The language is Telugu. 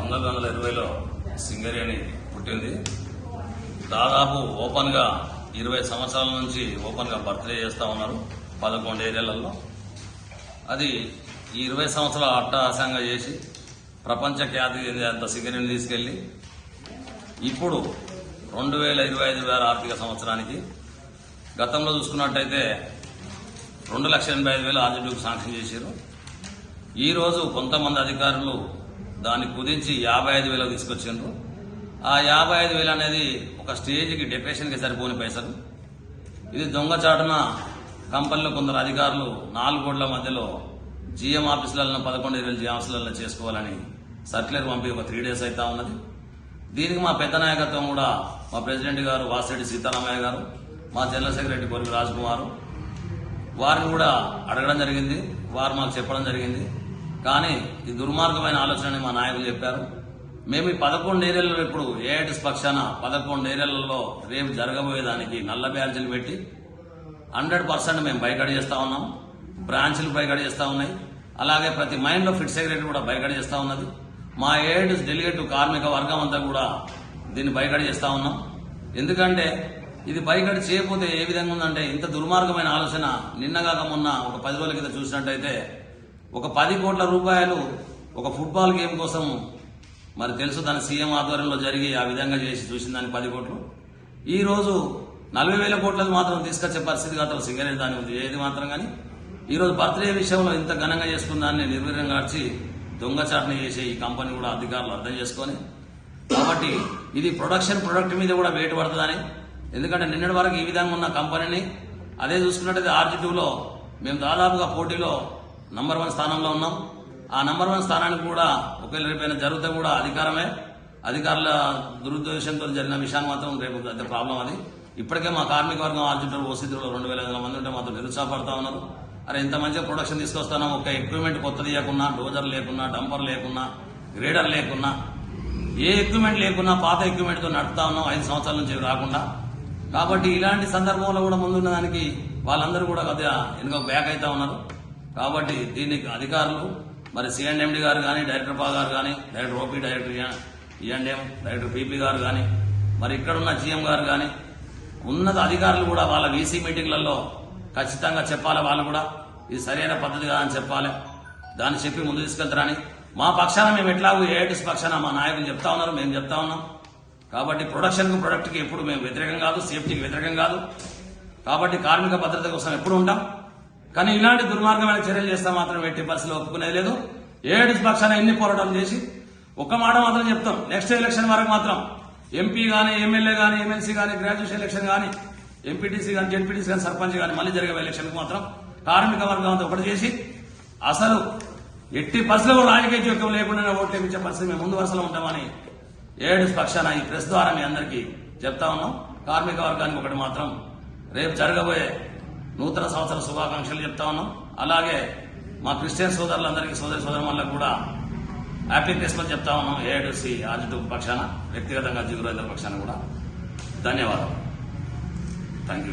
పంతొమ్మిది వందల ఇరవైలో సింగరేణి పుట్టింది. దాదాపు ఓపెన్గా ఇరవై సంవత్సరాల నుంచి ఓపెన్గా బర్త్డే చేస్తూ ఉన్నారు పదకొండు ఏరియాలలో అది ఈ ఇరవై సంవత్సరాల అట్టహాసంగా చేసి ప్రపంచ ఖ్యాతి అంత సింగరేణి తీసుకెళ్ళి ఇప్పుడు రెండు వేల ఇరవై ఐదు వేల ఆర్థిక సంవత్సరానికి గతంలో చూసుకున్నట్టయితే రెండు లక్షల ఎనభై ఐదు వేలు ఆర్జీడీకి శాంక్షన్ చేశారు. ఈరోజు కొంతమంది అధికారులు దాన్ని కుదించి యాభై ఐదు వేలకు తీసుకొచ్చిండ్రు. ఆ యాభై ఐదు వేలు అనేది ఒక స్టేజ్కి డెకరేషన్కి సరిపోని పైసలు. ఇది దొంగచాటున కంపెనీలో కొందరు అధికారులు నాలుగు కోట్ల మధ్యలో జిఎం ఆఫీసులలో పదకొండు ఇరవై జీఎం ఆఫీసులలో చేసుకోవాలని సర్క్యులర్ పంపి ఒక త్రీ డేస్ అవుతా ఉన్నది. దీనికి మా పెద్ద నాయకత్వం కూడా మా ప్రెసిడెంట్ గారు వాసిరెడ్డి సీతారామయ్య గారు మా జనరల్ సెక్రటరీ కొరికి రాజ్ కుమార్. వారిని కూడా అడగడం జరిగింది. వారు మాకు చెప్పడం జరిగింది. కానీ ఈ దుర్మార్గమైన ఆలోచనని మా నాయకులు చెప్పారు. మేము ఈ పదకొండు ఏరియాలలో ఇప్పుడు ఏఐటిస్ పక్షాన పదకొండు ఏరియాలలో రేపు జరగబోయేదానికి నల్ల బ్యాడ్జీలు పెట్టి హండ్రెడ్ పర్సెంట్ మేము బైకట్ చేస్తా ఉన్నాం. బ్రాంచ్లు బైకట్ చేస్తా ఉన్నాయి. అలాగే ప్రతి మైండ్లో ఫిట్ సెక్రటరీ కూడా బైకట్ చేస్తా ఉన్నది. మా ఏఐటిస్ డెలిగేట్ కార్మిక వర్గం అంతా కూడా దీన్ని బైకట్ చేస్తా ఉన్నాం. ఎందుకంటే ఇది బైకట్ చేయకపోతే ఏ విధంగా ఉందంటే ఇంత దుర్మార్గమైన ఆలోచన నిన్నగాక మొన్న ఒక పది రోజుల కింద చూసినట్టయితే ఒక పది కోట్ల రూపాయలు ఒక ఫుట్బాల్ గేమ్ కోసం మరి తెలుసు దాని సీఎం ఆధ్వర్యంలో జరిగి ఆ విధంగా చేసి చూసిన దాన్ని పది కోట్లు. ఈరోజు నలభై వేల కోట్లది మాత్రం తీసుకొచ్చే పరిస్థితి అతను సింగరేజ్ దాని ఏది మాత్రం కానీ. ఈరోజు బర్త్డే విషయంలో ఇంత ఘనంగా చేసుకున్న దాన్ని నిర్వీర్యంగా వచ్చి దొంగచాటన చేసే ఈ కంపెనీ కూడా అధికారులు అర్థం చేసుకొని కాబట్టి ఇది ప్రొడక్షన్ ప్రొడక్ట్ మీద కూడా వేటు పడుతుందని ఎందుకంటే నిన్నటి వరకు ఈ విధంగా ఉన్న కంపెనీని అదే చూసుకున్నట్టయితే ఆర్జీ టూలో మేము దాదాపుగా పోటీలో నంబర్ వన్ స్థానంలో ఉన్నాం. ఆ నంబర్ వన్ స్థానానికి కూడా ఒకవేళ రేపైనా జరిగితే కూడా అధికారమే. అధికారుల దురుద్దేశంతో జరిగిన విషయాన్ని మాత్రం రేపు పెద్ద ప్రాబ్లం అది. ఇప్పటికే మా కార్మిక వర్గం ఆర్జిటర్ ఓసీలో రెండు వేల ఐదు మంది ఉంటే మాత్రం నిరుత్సాహపడతా ఉన్నారు. అరే ఇంత మంచిగా ప్రొడక్షన్ తీసుకొస్తాను? ఒక ఎక్విప్మెంట్ కొత్తది లేకున్నా డోజర్ లేకున్నా డంపర్ లేకున్నా గ్రేడర్ లేకున్నా ఏ ఎక్విప్మెంట్ లేకున్నా పాత ఎక్విప్మెంట్తో నడుపుతా ఉన్నాం. ఐదు సంవత్సరాల నుంచి రాకుండా. కాబట్టి ఇలాంటి సందర్భంలో కూడా ముందున్న దానికి వాళ్ళందరూ కూడా కొద్దిగా వెనుక బ్యాక్ అవుతా ఉన్నారు. కాబట్టి దీనికి అధికారులు మరి సిఎండ్ఎండి గారు కానీ డైరెక్టర్ పా గారు కానీ director OP director E and M e director PP గారు కానీ మరి ఇక్కడున్న జీఎం గారు కానీ ఉన్నత అధికారులు కూడా వాళ్ళ వీసీ మీటింగ్లలో ఖచ్చితంగా చెప్పాలి వాళ్ళు కూడా? ఇది సరైన పద్ధతి కాదని చెప్పాలి. దాన్ని చెప్పి ముందు తీసుకెళ్తారని మా పక్షాన మేము ఎట్లాగో ఏఐటీస్ పక్షాన మా నాయకులు చెప్తా ఉన్నారు మేము చెప్తా ఉన్నాం. కాబట్టి ప్రొడక్షన్కు ప్రొడక్ట్కి ఎప్పుడు మేము వ్యతిరేకం కాదు సేఫ్టీకి వ్యతిరేకం కాదు. కాబట్టి కార్మిక భద్రత కోసం ఎప్పుడు ఉంటాం? కానీ ఇలాంటి దుర్మార్గమైన చర్యలు చేస్తే మాత్రం ఎట్టి పరిస్థితులు ఒప్పుకునేది లేదు. ఏడు పక్షాన ఎన్ని పోరాటం చేసి ఒక్క మాట మాత్రం చెప్తాం. నెక్స్ట్ ఎలక్షన్ వరకు మాత్రం ఎంపీ గానీ ఎమ్మెల్యే గానీ ఎమ్మెల్సీ గానీ గ్రాడ్యుయేషన్ ఎలక్షన్ గానీ ఎంపీటీసీ గానీ జెడ్పీటీసీ గానీ సర్పంచ్ గానీ మళ్ళీ జరిగే ఎలక్షన్కి మాత్రం కార్మిక వర్గం అంతా ఒకటి చేసి అసలు ఎట్టి పరిస్థితుల్లో రాజకీయ జోక్యం లేకుండా ఓట్లు వేయించే పరిస్థితి మేము ముందు వరుసలో ఉంటామని ఏడు పక్షాన ఈ ప్రెస్ ద్వారా మీ అందరికీ చెప్తా ఉన్నాం. కార్మిక వర్గానికి ఒకటి మాత్రం రేపు జరగబోయే నూతన సంవత్సర శుభాకాంక్షలు చెప్తా ఉన్నాం. అలాగే మా క్రిస్టియన్ సోదరులందరికీ సోదరి సోదరులకు కూడా హ్యాపీ క్రిస్మస్ చెప్తా ఉన్నాం. ఏడుసి ఆర్జిటు పక్షాన వ్యక్తిగతంగా జిగురు పక్షాన కూడా. ధన్యవాదాలు. Thank you